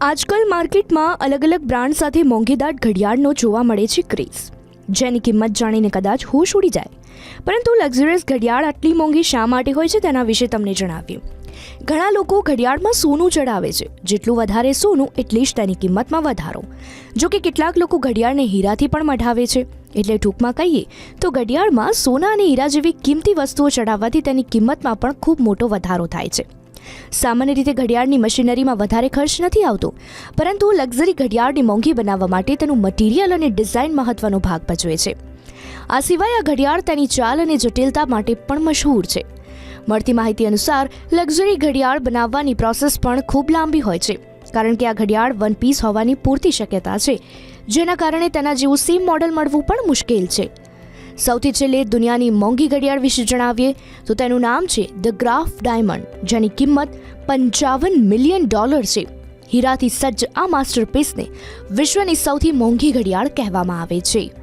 આજકાલ માર્કેટમાં અલગ અલગ બ્રાન્ડ સાથે મોંઘીદાટ ઘડિયાળનો જોવા મળે છે ક્રેઝ. જેની કિંમત જાણીને કદાચ હોશ ઉડી જાય. પરંતુ લક્ઝરિયસ ઘડિયાળ આટલી મોંઘી શા માટે હોય છે તેના વિશે તમને જણાવ્યું ઘણા લોકો ઘડિયાળમાં સોનું ચડાવે છે. જેટલું વધારે સોનું, એટલી જ તેની કિંમતમાં વધારો. જો કે કેટલાક લોકો ઘડિયાળને હીરાથી પણ મઢાવે છે. એટલે ટૂંકમાં કહીએ, તો ઘડિયાળમાં સોના અને હીરા જેવી કિંમતી વસ્તુઓ ચડાવવાથી તેની કિંમતમાં પણ ખૂબ મોટો વધારો થાય છે. સામાન્ય રીતે ઘડિયાળની મશીનરીમાં વધારે ખર્ચ નથી આવતો, પરંતુ લક્ઝરી ઘડિયાળની મોંઘી બનાવવા માટે તેનું મટીરિયલ અને ડિઝાઇન મહત્વનો ભાગ ભજવે છે. આ સિવાય આ ઘડિયાળ તેની ચાલ અને જટિલતા માટે પણ મશહૂર છે. મળતી માહિતી અનુસાર, લક્ઝરી ઘડિયાળ બનાવવાની પ્રોસેસ પણ ખૂબ લાંબી હોય છે, કારણ કે આ ઘડિયાળ વન પીસ હોવાની પૂરતી શક્યતા છે, જેના કારણે તેના જેવું સેમ મોડલ મળવું પણ મુશ્કેલ છે. સૌથી છેલ્લે દુનિયાની મોંઘી ઘડિયાળ વિશે જણાવીએ, તો તેનું નામ છે ધ ગ્રાફ ડાયમંડ, જેની કિંમત પંચાવન મિલિયન ડોલર છે. હીરાથી સજ્જ આ માસ્ટરપીસને વિશ્વની સૌથી મોંઘી ઘડિયાળ કહેવામાં આવે છે.